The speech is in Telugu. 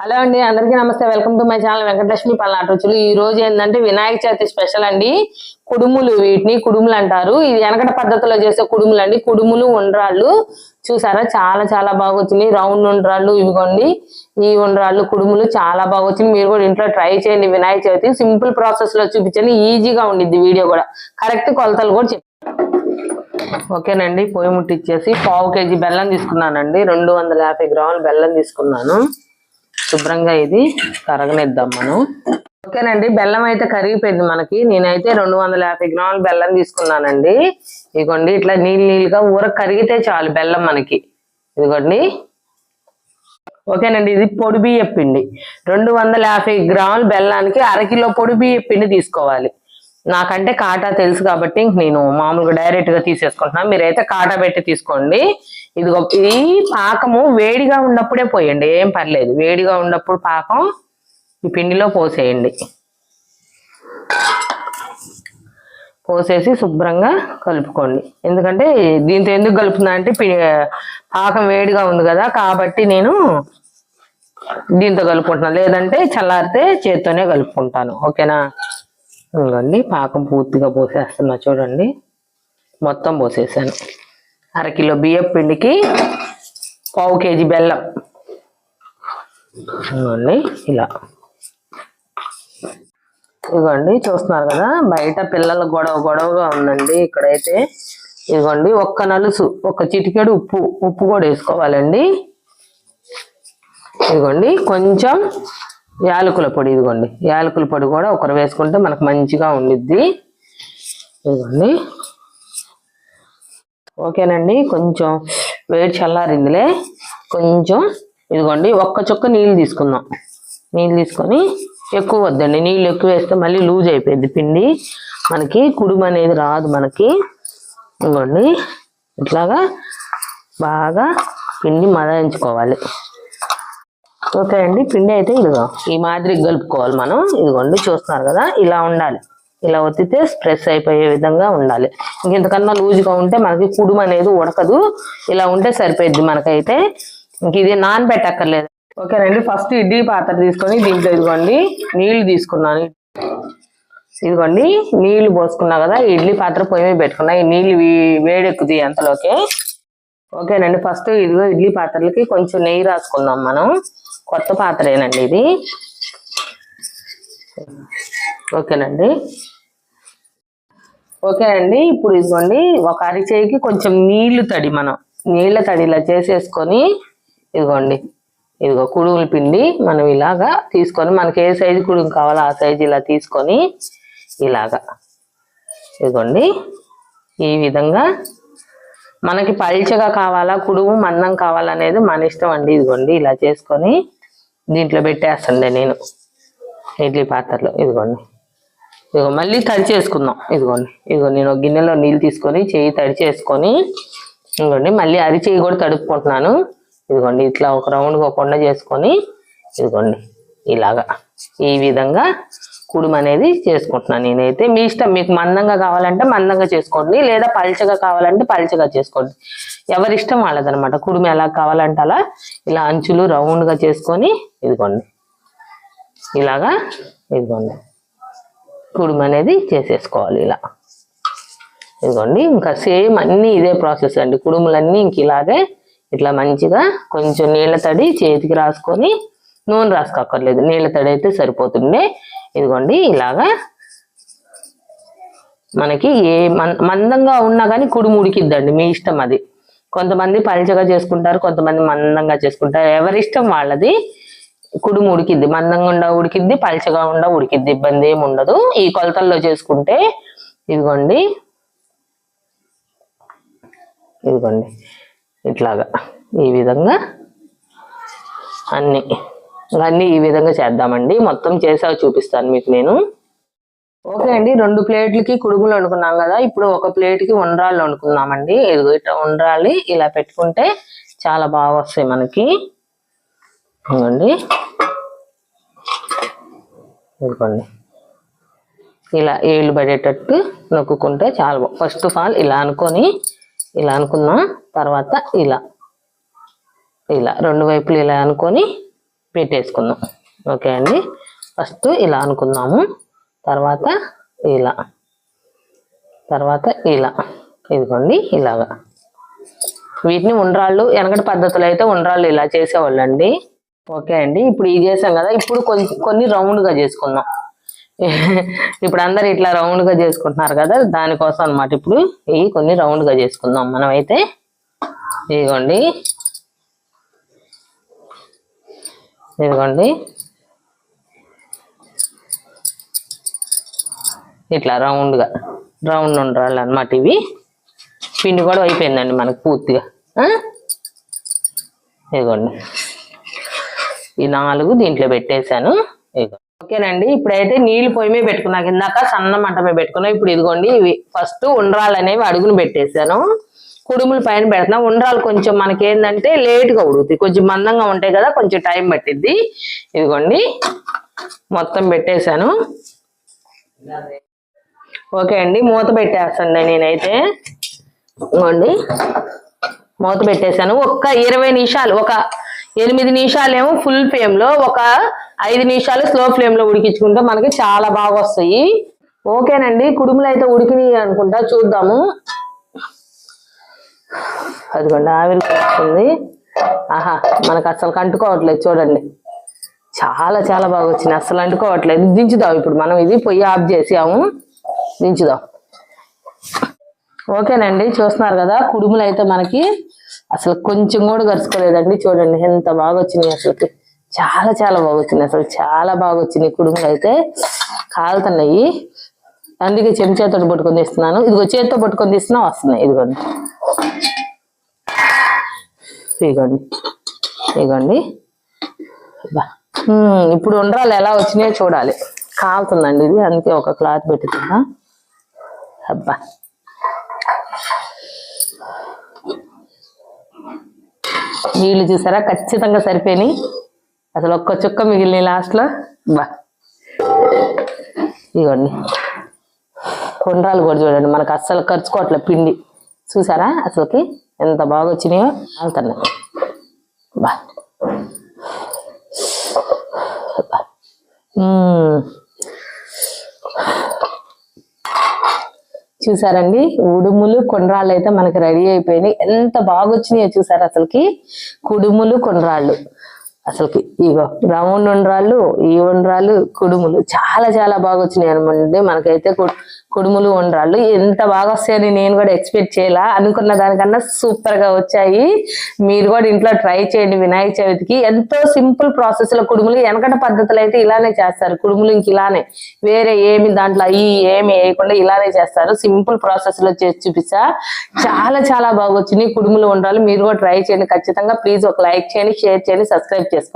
హలో అండి అందరికీ నమస్తే. Welcome to my channel Venkatalakshmi పల్నాటి రుచులు. ఈ రోజు ఏంటంటే వినాయక చవితి స్పెషల్ అండి. కుడుములు వీటిని కుడుములు అంటారు. ఇది వెనకట పద్ధతిలో చేసే కుడుములు అండి. కుడుములు ఉండ్రాళ్ళు చూసారా? చాలా చాలా బాగా వచ్చినాయి రౌండ్ ఉండ్రాళ్ళు ఇవిగోండి. ఈ ఉండ్రాళ్ళు కుడుములు చాలా బాగా వచ్చినాయి మీరు కూడా ఇంట్లో ట్రై చేయండి వినాయక చవితి. సింపుల్ ప్రాసెస్లో చూపించండి. ఈజీగా ఉండిద్ది వీడియో కూడా. కరెక్ట్ కొలతలు కూడా చెప్పి ఓకేనండి. పొయ్యి ముట్టిచ్చేసి పావు కేజీ బెల్లం తీసుకున్నానండి. రెండు వందల యాభై గ్రాముల బెల్లం తీసుకున్నాను. శుభ్రంగా ఇది కరగనిద్దాం మనం. ఓకేనండి బెల్లం అయితే కరిగిపోయింది మనకి. నేనైతే రెండు వందల యాభై గ్రాముల బెల్లం తీసుకున్నానండి. ఇదిగోండి ఇట్లా నీళ్ళు నీళ్ళుగా ఊర కరిగితే చాలు బెల్లం మనకి. ఇదిగోండి. ఓకేనండి ఇది పొడి బియ్య పిండి రెండు వందల యాభై గ్రాముల బెల్లానికి అరకిలో పొడి బియ్య పిండి తీసుకోవాలి. నాకంటే కాటా తెలుసు కాబట్టి నేను మామూలుగా డైరెక్ట్గా తీసేసుకుంటున్నాను మీరైతే కాటా పెట్టి తీసుకోండి. ఇదిగో ఈ పాకము వేడిగా ఉన్నప్పుడే పోయండి. ఏం పర్లేదు. వేడిగా ఉన్నప్పుడు పాకం ఈ పిండిలో పోసేయండి. పోసేసి శుభ్రంగా కలుపుకోండి. ఎందుకంటే దీంతో ఎందుకు కలుపుతున్నా అంటే పి- పాకం వేడిగా ఉంది కదా కాబట్టి నేను దీంతో కలుపుకుంటున్నాను లేదంటే చల్లారితే చేత్తోనే కలుపుకుంటాను. ఓకేనా? ఇదిగోండి పాకం పూర్తిగా పోసేస్తున్నా చూడండి. మొత్తం పోసేసాను. అరకిలో బియ్యం పిండికి పావు కేజీ బెల్లం. ఇదిగోండి ఇలా. ఇదిగోండి చూస్తున్నారు కదా బయట పిల్లల గొడవ గొడవగా ఉందండి ఇక్కడైతే. ఇదిగోండి ఒక్క నలుసు ఒక చిటికెడు ఉప్పు ఉప్పు కూడా వేసుకోవాలండి. ఇదిగోండి కొంచెం యాలకుల పొడి ఇదిగోండి. యాలకుల పొడి కూడా ఒకరు వేసుకుంటే మనకు మంచిగా ఉండిద్ది. ఇదిగోండి. ఓకేనండి. కొంచెం వేడి చల్లారిందిలే. కొంచెం ఇదిగోండి ఒక్క చుక్క నీళ్ళు తీసుకుందాం. నీళ్ళు తీసుకొని ఎక్కువ వద్దండి. నీళ్ళు ఎక్కువ వేస్తే మళ్ళీ లూజ్ అయిపోయింది పిండి. మనకి కుడుము అనేది రాదు మనకి. ఇదిగోండి. ఇట్లాగా బాగా పిండి మదాయించుకోవాలి ఓకే అండి పిండి అయితే ఇదిగో ఈ మాదిరి కలుపుకోవాలి మనం. ఇదిగోండి చూస్తున్నారు కదా ఇలా ఉండాలి. ఇలా ఒత్తితే స్ప్రెస్ అయిపోయే విధంగా ఉండాలి. ఇంకెంతకన్నా లూజ్గా ఉంటే మనకి కుడుము అనేది ఉడకదు. ఇలా ఉంటే సరిపోయిద్ది మనకైతే. ఇంక ఇది నానబెట్టక్కర్లేదు. ఓకేనండి ఫస్ట్ ఇడ్లీ పాత్ర తీసుకొని దీంట్లో ఇదిగోండి నీళ్ళు తీసుకున్నాను. ఇదిగోండి నీళ్ళు పోసుకున్నా కదా ఇడ్లీ పాత్ర పొయ్యి మీద పెట్టుకున్నా. ఈ నీళ్ళు వేడెక్కుది వేడెక్కుతాయి అంతలోకే. ఓకేనండి ఫస్ట్ ఇదిగో ఇడ్లీ పాత్రలకి కొంచెం నెయ్యి రాసుకుందాం మనం. కొత్త పాత్రేనండి ఇది. ఓకేనండి. ఓకే అండి ఇప్పుడు ఇదిగోండి ఒక అరిచేయికి కొంచెం నీళ్ళు తడి మనం నీళ్ళ తడి ఇలా చేసేసుకొని ఇదిగోండి ఇదిగో కుడుములు పిండి మనం ఇలాగా తీసుకొని మనకి ఏ సైజు కుడుము కావాలో ఆ సైజు ఇలా తీసుకొని ఇలాగా ఇదిగోండి ఈ విధంగా మనకి పల్చగా కావాలా కుడుము మందం కావాలనేది మన ఇష్టం అండి ఇదిగోండి ఇలా చేసుకొని దీంట్లో పెట్టేస్తుండే నేను. ఇడ్లీ పాత్రలో. ఇదిగోండి. ఇదిగో మళ్ళీ తడి చేసుకుందాం. ఇదిగోండి. ఇదిగో నేను గిన్నెలో నీళ్ళు తీసుకొని చెయ్యి తడి చేసుకొని ఇదిగోండి మళ్ళీ అరిచేయి చెయ్యి కూడా తడుపుకుంటున్నాను. ఇదిగోండి ఇట్లా ఒక రౌండ్గా కొండ చేసుకొని ఇదిగోండి ఇలాగా. ఈ విధంగా కుడుము అనేది చేసుకుంటున్నాను నేనైతే. మీ ఇష్టం మీకు మందంగా కావాలంటే మందంగా చేసుకోండి లేదా పల్చగా కావాలంటే పల్చగా చేసుకోండి. ఎవరి ఇష్టం వాళ్ళదనమాట. కుడుము ఎలా కావాలంటే అలా ఇలా అంచులు రౌండ్గా చేసుకొని ఇదిగోండి. ఇలాగా ఇదిగోండి. కుడుమ అనేది చేసేసుకోవాలి ఇలా. ఇదిగోండి ఇంకా సేమ్ అన్ని ఇదే ప్రాసెస్ అండి. కుడుములన్నీ ఇంక ఇలాగే ఇట్లా మంచిగా కొంచెం నీళ్ళ తడి చేతికి రాసుకొని నూనె రాసుకోక్కర్లేదు. నీళ్ళ తడి అయితే సరిపోతుండే. ఇదిగోండి ఇలాగా మనకి ఏ మందంగా ఉన్నా కానీ కుడుము ఉడికిద్దండి మీ ఇష్టం అది. కొంతమంది పల్చగా చేసుకుంటారు కొంతమంది మందంగా చేసుకుంటారు. ఎవరి ఇష్టం వాళ్ళది కుడుము ఉడికిద్ది మందంగా ఉండ ఉడికిద్ది పల్చగా ఉండ ఉడికిద్ది ఇబ్బంది ఏమి ఉండదు. ఈ కొలతల్లో చేసుకుంటే ఇదిగోండి ఇదిగోండి ఇట్లాగా. ఈ విధంగా అన్నీ ఇవన్నీ ఈ విధంగా చేద్దామండి. మొత్తం చేసావు చూపిస్తాను మీకు నేను. ఓకే అండి రెండు ప్లేట్లకి కుడుములు వండుకున్నాం కదా ఇప్పుడు ఒక ప్లేట్కి ఉండ్రాళ్ళు వండుకుందామండి. ఇదిగో ఇట్లా ఉండ్రాలి ఇలా పెట్టుకుంటే చాలా బాగా వస్తాయి మనకి. ఇదిగోండి. ఇదిగోండి. ఇలా ఏళ్ళు పడేటట్టు నొక్కుంటే చాలా ఫస్ట్ ఆఫ్ ఆల్ ఇలా అనుకొని ఇలా అనుకున్నాం తర్వాత ఇలా ఇలా రెండు వైపులు ఇలా అనుకొని పెట్టేసుకుందాం. ఓకే అండి. ఫస్ట్ ఇలా అనుకుందాము. తర్వాత ఇలా. తర్వాత ఇలా. ఇదిగోండి ఇలాగా. వీటిని ఉండ్రాళ్ళు వెనకటి పద్ధతులు అయితే ఉండ్రాళ్ళు ఇలా చేసేవాళ్ళండి. ఓకే అండి. ఇప్పుడు ఇది చేసాం కదా ఇప్పుడు కొంచెం కొన్ని రౌండ్గా చేసుకుందాం. ఇప్పుడు అందరు ఇట్లా రౌండ్గా చేసుకుంటున్నారు కదా దానికోసం అన్నమాట. ఇప్పుడు ఇవి కొన్ని రౌండ్గా చేసుకుందాం మనం అయితే ఇదిగోండి. ఇదిగోండి. ఇట్లా రౌండ్గా రౌండ్ ఉండాలి అనమాట ఇవి. పిండి కూడా అయిపోయిందండి మనకు పూర్తిగా. ఇదిగోండి. ఈ నాలుగు దీంట్లో పెట్టేశాను. ఇదిగో ఓకేనండి ఇప్పుడైతే నీళ్ళు పొయ్యి మీద పెట్టుకున్నాక ఇందాక సన్న మంట మీద పెట్టుకున్నాం. ఇప్పుడు ఇదిగోండి ఇవి ఫస్ట్ ఉండ్రాలు అనేవి అడుగును పెట్టేశాను. కుడుములు పైన పెడుతున్నా ఉండ్రాలు కొంచెం మనకి ఏంటంటే లేట్గా ఉడుగుతాయి కొంచెం మందంగా ఉంటాయి కదా కొంచెం టైం పట్టిద్ది. ఇదిగోండి. మొత్తం పెట్టేశాను. ఓకే అండి మూత పెట్టేస్తాను నేనైతే. ఇదిగోండి. మూత పెట్టేశాను. ఒక్క ఇరవై నిమిషాలు ఒక ఎనిమిది నిమిషాలు ఏమో ఫుల్ ఫ్లేమ్లో ఒక ఐదు నిమిషాలు స్లో ఫ్లేమ్లో ఉడికించుకుంటే మనకి చాలా బాగా వస్తాయి. ఓకేనండి కుడుములు అయితే ఉడికినాయి అనుకుంటా చూద్దాము. అదిగోండి ఆవిరి వస్తుంది. ఆహా మనకు అసలు అంటుకోవట్లేదు చూడండి. చాలా చాలా బాగా వచ్చింది. అసలు అంటుకోవట్లేదు. దించుదాం ఇప్పుడు మనం ఇది పొయ్యి ఆఫ్ చేసాము. దించుదాం. ఓకేనండి చూస్తున్నారు కదా కుడుములు అయితే మనకి అసలు కొంచెం కూడా గరుచుకోలేదండి చూడండి ఎంత బాగా వచ్చినాయి అసలు చాలా చాలా బాగా వచ్చినాయి. అసలు చాలా బాగా వచ్చినాయి కుడుములు అయితే. కాలుతున్నాయి. అందుకే చెంచాతో పట్టుకొని తీస్తున్నాను. ఇదిగో చేతితో పట్టుకొని తీస్తున్నా వస్తున్నాయి. ఇదిగోండి. ఇదిగోండి ఇదిగోండి అబ్బా. ఇప్పుడు ఉండ్రాలు ఎలా వచ్చినాయో చూడాలి. కాలుతుందండి ఇది అందుకే ఒక క్లాత్ పెట్టుతున్నా అబ్బా. నీళ్ళు చూసారా? ఖచ్చితంగా సరిపోయినాయి. అసలు ఒక్క చుక్క మిగిలిన లాస్ట్లో. బా. ఇవ్వండి ఉండ్రాలు కూడా చూడండి మనకు అస్సలు ఖర్చుకోవట్లే పిండి. చూసారా అసలుకి? ఎంత బాగా వచ్చినాయో వెళ్తున్నాయి బా. చూసారండి? ఉడుములు కొండ్రాళ్ళు అయితే మనకి రెడీ అయిపోయినాయి. ఎంత బాగా వచ్చినాయో చూసారు అసలుకి? కుడుములు కొండ్రాళ్ళు. అసలుకి ఇగో రౌండ్ ఉండ్రాళ్ళు ఈ ఉండ్రాళ్ళు కుడుములు చాలా చాలా బాగా వచ్చినాయి అనమాట మనకైతే కుడుములు ఉండ్రాళ్ళు. ఎంత బాగా వస్తాయని నేను కూడా ఎక్స్పెక్ట్ చేయాలా. అనుకున్న దానికన్నా సూపర్గా వచ్చాయి. మీరు కూడా ఇంట్లో ట్రై చేయండి వినాయక చవితికి. ఎంతో సింపుల్ ప్రాసెస్లో కుడుములు వెనకట పద్ధతులు అయితే ఇలానే చేస్తారు. కుడుములు ఇంక ఇలానే. వేరే ఏమి దాంట్లో అయ్యి ఏమి వేయకుండా ఇలానే చేస్తారు. సింపుల్ ప్రాసెస్లో చేసి చూపిస్తా. చాలా చాలా బాగా వచ్చినాయి కుడుములు ఉండాలి మీరు కూడా ట్రై చేయండి. ఖచ్చితంగా ప్లీజ్ ఒక లైక్ చేయండి షేర్ చేయండి సబ్స్క్రైబ్ చేసుకోండి.